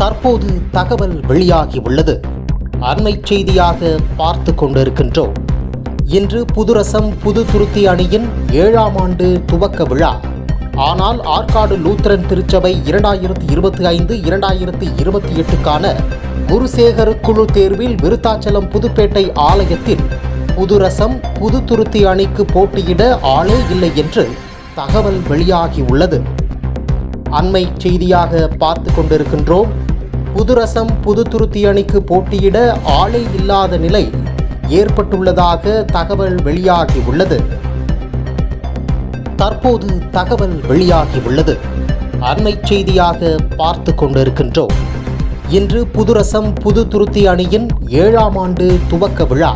தற்போது தகவல் வெளியாகி உள்ளது அண்மை செய்தியாக பார்த்து கொண்டிருக்கின்றோம். இன்று புதுரசம் புது துருத்தி அணியின் ஏழாம் ஆண்டு துவக்க விழா. ஆனால் ஆற்காடு லூத்தரன் திருச்சபை இரண்டாயிரத்தி இருபத்தி ஐந்து இரண்டாயிரத்தி இருபத்தி எட்டுக்கான குருசேகர் குழு தேர்வில் விருத்தாச்சலம் புதுப்பேட்டை ஆலயத்தில் புதுரசம் புது துருத்தி அணிக்கு போட்டியிட ஆளே இல்லை என்று தகவல் வெளியாகி உள்ளது அண்மை செய்தியாக பார்த்து கொண்டிருக்கின்றோம். புதுரசம் புது துருத்தி அணிக்கு போட்டியிட ஆளே இல்லாத நிலை ஏற்பட்டுள்ளதாக தகவல் வெளியாகி உள்ளது தற்போது தகவல் வெளியாகி உள்ளது அண்மை செய்தியாக பார்த்து கொண்டிருக்கின்றோம். இன்று புதுரசம் புது துருத்தி அணியின் ஏழாம் ஆண்டு துவக்க விழா.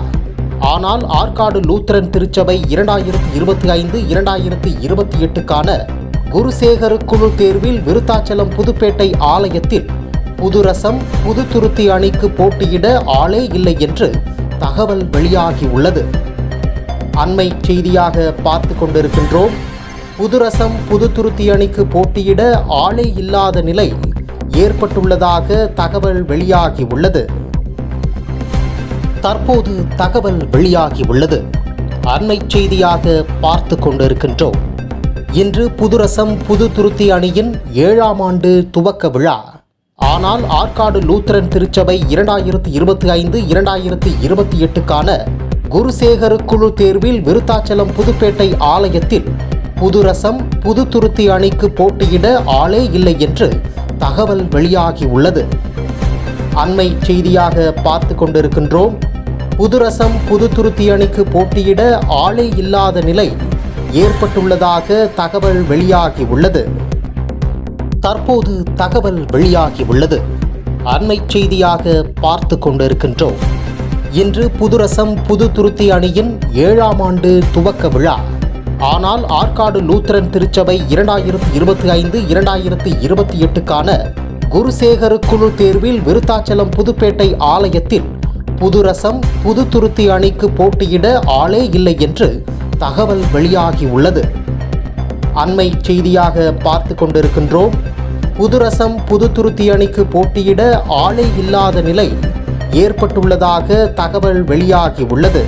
ஆனால் ஆற்காடு லூத்தரன் திருச்சபை இரண்டாயிரத்தி இருபத்தி ஐந்து இரண்டாயிரத்தி இருபத்தி எட்டுக்கான குருசேகர் குழு தேர்வில் விருத்தாச்சலம் புதுப்பேட்டை ஆலயத்தில் புதுரசம் புது துருத்தி அணிக்கு போட்டியிட ஆளே இல்லை என்று தகவல் வெளியாகி உள்ளது அண்மை செய்தியாக பார்த்து கொண்டிருக்கின்றோம். புதுரசம் புது துருத்தி அணிக்கு போட்டியிட ஆளே இல்லாத நிலை ஏற்பட்டுள்ளதாக தகவல் வெளியாகி உள்ளது தற்போது தகவல் வெளியாகியுள்ளது. அண்மை செய்தியாக பார்த்து கொண்டிருக்கின்றோம். இன்று புதுரசம் புது துருத்தி அணியின் ஏழாம் ஆண்டு துவக்க விழா. ஆனால் ஆற்காடு லூத்தரன் திருச்சபை இரண்டாயிரத்தி இருபத்தி ஐந்து இரண்டாயிரத்தி இருபத்தி எட்டுக்கான குருசேகர் குழு தேர்வில் விருத்தாச்சலம் புதுப்பேட்டை ஆலயத்தில் புதுரசம் புது துருத்தி அணிக்கு போட்டியிட ஆளே இல்லை என்று தகவல் வெளியாகியுள்ளது. அண்மை செய்தியாக பார்த்து கொண்டிருக்கின்றோம். புதுரசம் புது துருத்தி அணிக்கு போட்டியிட ஆளே இல்லாத நிலை ஏற்பட்டுள்ளதாக தகவல் வெளியாகி உள்ளது தற்போது தகவல் வெளியாகி உள்ளது. அண்மை செய்தியாக பார்த்து கொண்டிருக்கின்றோம். இன்று புதுரசம் புது துருத்தி அணியின் ஏழாம் ஆண்டு துவக்க விழா. ஆனால் ஆற்காடு லூத்தரன் திருச்சபை இரண்டாயிரத்தி இருபத்தி ஐந்து இரண்டாயிரத்தி இருபத்தி எட்டுக்கான குருசேகர் குழு தேர்வில் விருத்தாச்சலம் புதுப்பேட்டை ஆலயத்தில் புதுரசம் புது துருத்தி அணிக்கு போட்டியிட ஆளே இல்லை என்று தகவல் வெளியாகி உள்ளது. அண்மை செய்தியாக பார்த்து கொண்டிருக்கின்றோம். புதுரசம் புது துருத்தி அணிக்கு போட்டியிட ஆளே இல்லாத நிலை ஏற்பட்டுள்ளதாக தகவல் வெளியாகி உள்ளது.